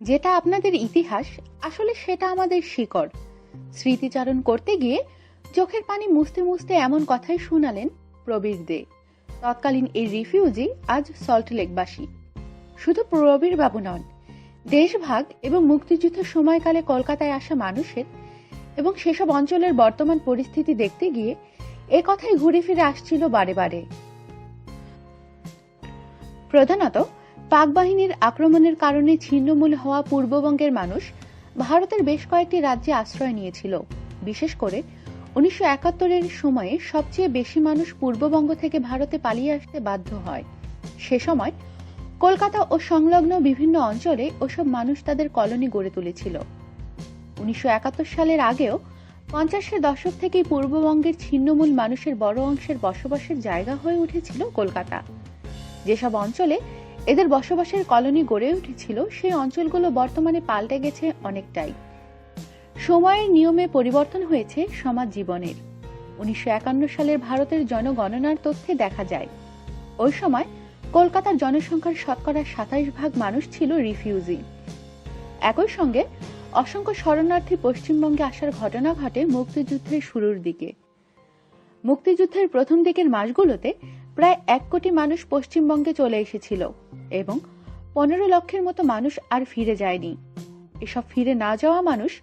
যেটা আপনাদের ইতিহাস, আসলে সেটা আমাদের শিকড়। স্মৃতিচারণ করতে গিয়ে চোখের পানি মুছতে মুছতে এমন কথাই শুনালেন প্রবীর দে। তৎকালীন এই রিফিউজি আজ সল্টলেকবাসী শুধু প্রবীর বাবু নন, দেশভাগ এবং মুক্তিযুদ্ধের সময়কালে কলকাতায় আসা মানুষের এবং সেসব অঞ্চলের বর্তমান পরিস্থিতি দেখতে গিয়ে এ কথাই ঘুরে ফিরে আসছিল বারে বারে। প্রধানত পাক বাহিনীর আক্রমণের কারণে ছিন্নমূল হওয়া পূর্ববঙ্গের মানুষ ভারতের বেশ কয়েকটি রাজ্যে আশ্রয় নিয়েছিল। বিশেষ করে উনিশশো একাত্তরের সময়ে সবচেয়ে বেশি মানুষ পূর্ববঙ্গ থেকে ভারতে পালিয়ে আসতে বাধ্য হয়। সে সময় কলকাতা ও সংলগ্ন বিভিন্ন অঞ্চলে ওসব মানুষ তাদের কলোনি গড়ে তুলেছিল। উনিশশো একাত্তর সালের আগেও পঞ্চাশের দশক থেকেই পূর্ববঙ্গের ছিন্নমূল মানুষের বড় অংশের বসবাসের জায়গা হয়ে উঠেছিল কলকাতা। যেসব অঞ্চলে এদের বসবাসের কলোনি গড়ে উঠেছিল সেই অঞ্চলগুলো বর্তমানে পাল্টে গেছে অনেকটাই। সময়ের নিয়মে পরিবর্তন হয়েছে সমাজ জীবনের। উনিশশো একান্ন সালের ভারতের জনগণনার তথ্যে দেখা যায়, ওই সময় কলকাতার জনসংখ্যার শতকরা সাতাইশ ভাগ মানুষ ছিল রিফিউজি। একই সঙ্গে অসংখ্য শরণার্থী পশ্চিমবঙ্গে আসার ঘটনা ঘটে মুক্তিযুদ্ধের শুরুর দিকে। মুক্তিযুদ্ধের প্রথম দিকের মাসগুলোতে প্রায় এক কোটি মানুষ পশ্চিমবঙ্গে চলে এসেছিল এবং পনেরো লক্ষের মতো মানুষ আর ফিরে যায়নি। এসব ফিরে না যাওয়া মানুষ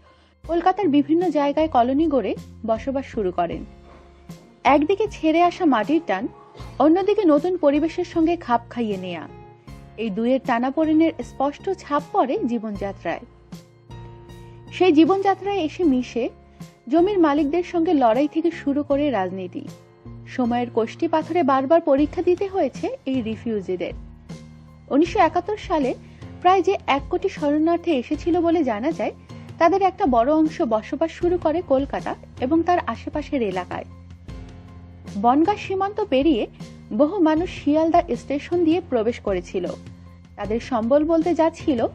কলকাতার বিভিন্ন জায়গায় কলোনি গড়ে বসবাস শুরু করেন। একদিকে ছেড়ে আসা মাটির টান, অন্যদিকে নতুন পরিবেশের সঙ্গে খাপ খাইয়ে নেয়া। এই দুয়ের টানাপোড়েনের স্পষ্ট ছাপ পড়ে জীবনযাত্রায়। সেই জীবনযাত্রায় এসে মিশে জমির মালিকদের সঙ্গে লড়াই থেকে শুরু করে রাজনীতি। সময়ের কোষ্টি পাথরে বারবার পরীক্ষা দিতে হয়েছে এই রিফিউজিদের। উনিশশো একাত্তর সালে প্রায় যে এক কোটি শরণার্থী এসেছিল বলে জানা যায়, তাদের একটা বড় অংশ বসবাস শুরু করে কলকাতা এবং তার আশেপাশের এলাকায়। বনগা সীমান্ত পেরিয়ে বহু মানুষ শিয়ালদা স্টেশন দিয়ে প্রবেশ করেছিল। তাদের সম্বল বলতে যা ছিল,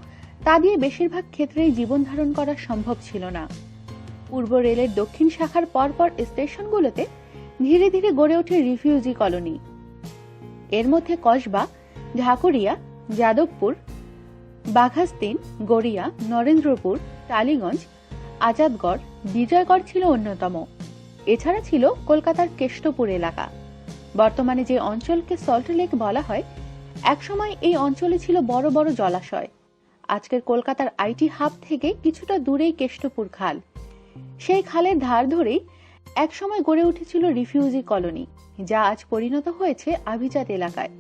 তা দিয়ে বেশিরভাগ ক্ষেত্রেই জীবন ধারণ করা সম্ভব ছিল না। পূর্ব রেলের দক্ষিণ শাখার পরপর স্টেশনগুলোতে ধীরে ধীরে গড়ে ওঠে রিফিউজি কলোনি। এর মধ্যে কসবা, ঢাকুরিয়া, যাদবপুর, বাঘাস্তিন, গড়িয়া, নরেন্দ্রপুর, টালিগঞ্জ, আজাদগড়, বিজয়গড় ছিল অন্যতম। এছাড়া ছিল কলকাতার কেষ্টপুর এলাকা। বর্তমানে যে অঞ্চলকে সল্টলেক বলা হয়, একসময় এই অঞ্চলে ছিল বড় বড় জলাশয়। আজকের কলকাতার আইটি হাব থেকে কিছুটা দূরেই কেষ্টপুর খাল। সেই খালের ধার ধরেই একসময় গড়ে উঠেছিল রিফিউজি কলোনি, যা আজ পরিণত হয়েছে আভিজাত এলাকায়।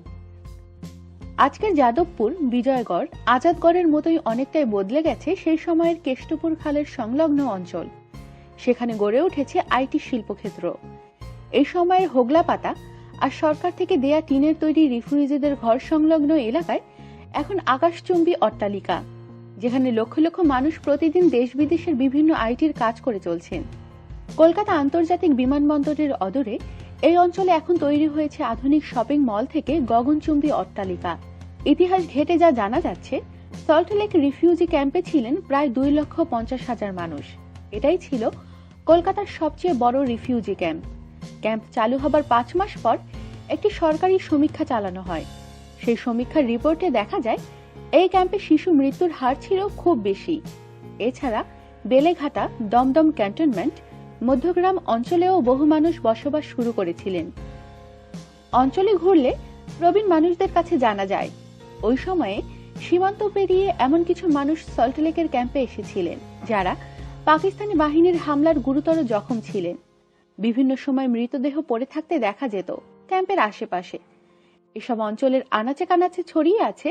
আজকের যাদবপুর, বিজয়গড়, আজাদগড়ের মতোই অনেকটাই বদলে গেছে সেই সময়ের কেষ্টপুর খালের সংলগ্ন অঞ্চল। সেখানে গড়ে উঠেছে আইটি শিল্পক্ষেত্র। এই সময়ের হোগলা পাতা আর সরকার থেকে দেয়া টিনের তৈরি রিফিউজিদের ঘর সংলগ্ন এলাকায় এখন আকাশচুম্বী অট্টালিকা, যেখানে লক্ষ লক্ষ মানুষ প্রতিদিন দেশ বিদেশের বিভিন্ন আইটির কাজ করে চলছেন। কলকাতা আন্তর্জাতিক বিমানবন্দরের অদূরে এই অঞ্চলে এখন তৈরি হয়েছে আধুনিক শপিং মল থেকে গগনচুম্বী অট্টালিকা। ইতিহাস ঘেটে যা জানা যাচ্ছে সল্টলেক রিফিউজি ক্যাম্পে ছিলেন প্রায় দুই লক্ষ পঞ্চাশ হাজার মানুষ। এটাই ছিল কলকাতার সবচেয়ে বড় রিফিউজি ক্যাম্প। ক্যাম্প চালু হবার পাঁচ মাস পর একটি সরকারি সমীক্ষা চালানো হয়। সেই সমীক্ষার রিপোর্টে দেখা যায়, এই ক্যাম্পে শিশু মৃত্যুর হার ছিল খুব বেশি। এছাড়া বেলেঘাটা দমদম ক্যান্টনমেন্ট মধ্যগ্রাম অঞ্চলেও বহু মানুষ বসবাস শুরু করেছিলেন। অঞ্চলে ঘুরলে প্রবীণ মানুষদের কাছে জানা যায়, ওই সময়ে সীমান্ত পেরিয়ে এমন কিছু মানুষ সল্টলেকের ক্যাম্পে এসেছিলেন, যারা পাকিস্তানি বাহিনীর হামলার গুরুতর জখম ছিলেন। বিভিন্ন সময় মৃতদেহ পড়ে থাকতে দেখা যেত ক্যাম্পের আশেপাশে। এসব অঞ্চলের আনাচে কানাচে ছড়িয়ে আছে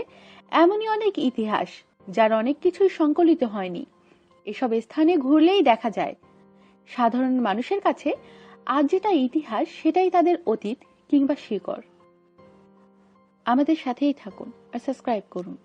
এমনই অনেক ইতিহাস, যার অনেক কিছুই সংকলিত হয়নি। এসব স্থানে ঘুরলেই দেখা যায় সাধারণ মানুষের কাছে আজ যেটা ইতিহাস, সেটাই তাদের অতীত কিংবা শিকড়। আমাদের সাথেই থাকুন আর সাবস্ক্রাইব করুন।